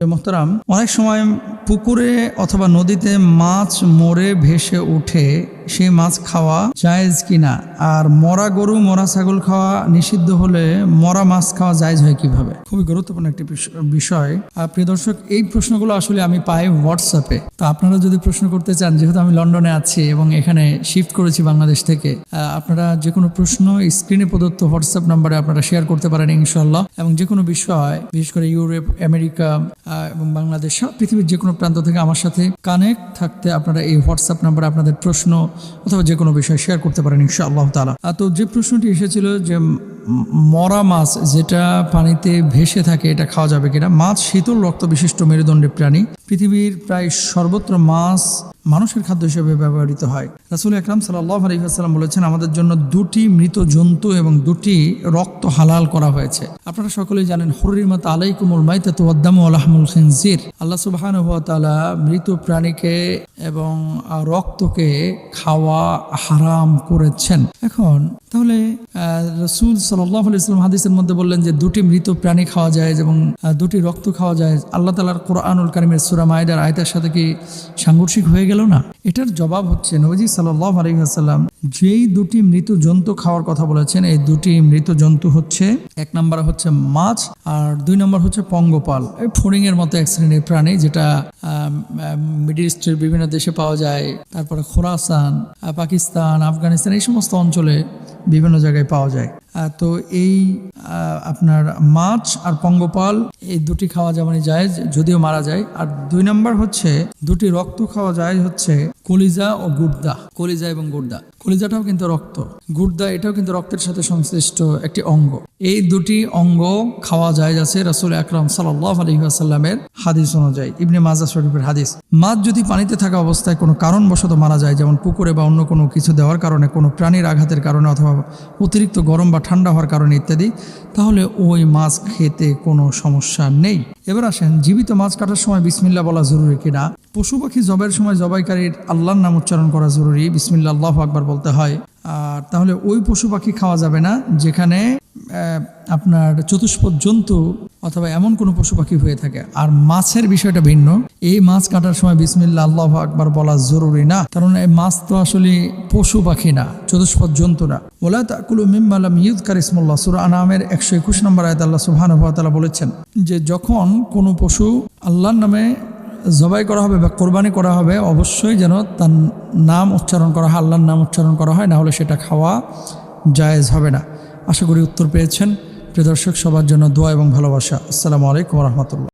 মোহতারাম অনেক সময় পুকুরে অথবা নদীতে মাছ মরে ভেসে উঠে সেই মাছ খাওয়া জায়েজ কিনা? আর মরা গরু, মরা ছাগল খাওয়া নিষিদ্ধ হলে মরা মাছ খাওয়া জায়েজ হয় কীভাবে? খুবই গুরুত্বপূর্ণ একটি বিষ- বিষয়। প্রিয় দর্শক, এই প্রশ্নগুলো আসলে আমি পাই হোয়াটসঅ্যাপে তো আপনারা যদি প্রশ্ন করতে চান, যেহেতু আমি লন্ডনে আছি এবং এখানে শিফট করেছি বাংলাদেশ থেকে আপনারা যে কোনো প্রশ্ন স্ক্রিনে প্রদত্ত হোয়াটসঅ্যাপ নাম্বারে আপনারা শেয়ার করতে পারেন ইনশাল্লাহ এবং যে কোনো বিষয়, বিশেষ করে ইউরোপ, আমেরিকা এবং বাংলাদেশ, সব পৃথিবীর যে কোনো প্রান্ত থেকে আমার সাথে কানেক্ট থাকতে আপনারা এই হোয়াটসঅ্যাপ নাম্বারে আপনাদের প্রশ্ন অথবা যে কোনো বিষয় শেয়ার করতে পারেন ইনশাআল্লাহ তালা তো যে প্রশ্নটি এসেছিল যে মরা মাছ যেটা পানিতে ভেসে থাকে, এটা খাওয়া যাবে কিনা? মাছ শীতল রক্ত বিশিষ্ট মেরুদণ্ডের প্রাণী। পৃথিবীর প্রায় সর্বত্র মাছ মানুষের খাদ্য হিসেবে ব্যবহৃত হয়। রাসুল আকরাম সাল্লাহ আলহিহাস্লাম বলেছেন, আমাদের জন্য দুটি মৃত জন্তু এবং দুটি রক্ত হালাল করা হয়েছে। আপনারা সকলেই জানেন হরিমাত আলাইকুমুল মাইতা তোয়াদ্দাম আলহামুল খিনজির। আল্লাহ সুবাহান তালা মৃত প্রাণীকে এবং রক্তকে খাওয়া হারাম করেছেন। এখন তাহলে রসুল সাল্লাহ ইসলাম হাদিসের মধ্যে বললেন যে দুটি মৃত প্রাণী খাওয়া যায় এবং দুটি রক্ত খাওয়া যায় আল্লাহ তালার কোরআনুল কারিমের সুরা মায়দার আয়তার সাথে কি সাংঘর্ষিক হয়ে গেল না? এটার জবাব হচ্ছে নবজি সাল্লাহ আলহিহাসাল্লাম যেই দুটি মৃত জন্তু খাওয়ার কথা বলেছেন, এই দুটি মৃত জন্তু হচ্ছে, এক নম্বর হচ্ছে মাছ আর দুই নম্বর হচ্ছে পঙ্গপাল। এই ফড়িং এর মতো এক শ্রেণির প্রাণী যেটা মিডিল ইস্টের বিভিন্ন দেশে পাওয়া যায়, তারপরে খোরাসান পাকিস্তান, আফগানিস্তান এই সমস্ত অঞ্চলে বিভিন্ন জায়গায় পাওয়া যায়। তো এই আপনার মাছ আর পঙ্গপাল এই দুটি খাওয়া যেমনই যায়, যদিও মারা যায়। আর দুই নম্বর হচ্ছে, দুটি রক্ত খাওয়া যায় হচ্ছে কলিজা ও গুর্দা। কলিজা এবং গুর্দা। কলিজাটাও কিন্তু রক্ত। গুর্দা এটাও কিন্তু রক্তের সাথে সংশ্লিষ্ট একটি অঙ্গ। এই দুটি অঙ্গ খাওয়া যায় আছে রাসুল আকরম সাল্লাহ আলহিহাসাল্লামের হাদিস অনুযায়ী, ইবনে মাজা শরীফের হাদিস। মাছ যদি পানিতে থাকা অবস্থায় কোনো কারণবশত মারা যায়, যেমন পুকুরে বা অন্য কোনো কিছু দেওয়ার কারণে, কোনো প্রাণীর আঘাতের কারণে অথবা অতিরিক্ত গরম বা ঠান্ডা হওয়ার কারণে ইত্যাদি, তাহলে ওই মাছ খেতে কোনো সমস্যা নেই। এবার আসেন, জীবিত মাছ কাটার সময় বিসমিল্লা বলা জরুরি কিনা? পশু পাখি জবের সময় জবাইকারীর আল্লাহর নাম উচ্চারণ করা জরুরি বিসমিল্লা আল্লাহ আকবার বলতে হয়। আর তাহলে ওই পশু পাখি খাওয়া যাবে না, যেখানে আপনার চতুষ্পদ জন্তু অথবা এমন কোনো পশু পাখি হয়ে থাকে। আর মাছের বিষয়টা ভিন্ন। এই মাছ কাটার সময় বিসমিল্লা আল্লাহ আকবার বলা জরুরি না। কারণ এই মাছ তো আসলে পশু পাখি না, চতুষ্পদ জন্তু না। ওলা তাকুলু মিম্মালাম ইউদ কারিসমুল্লাহ সুরা আনামের একশো একুশ নম্বর আয়াত আল্লাহ সুবহান বলেছেন যে, যখন কোনো পশু আল্লাহর নামে জবাই করা হবে বা কোরবানি করা হবে, অবশ্যই যেন তার নাম উচ্চারণ করা হয়, আল্লাহর নাম উচ্চারণ করা হয়, না হলে সেটা খাওয়া জায়েজ হবে না। আশা করি উত্তর পেয়েছেন। প্রিয় দর্শক সবার জন্য দোয়া এবং ভালোবাসা। আসসালামু আলাইকুম রহমতুল্লাহ।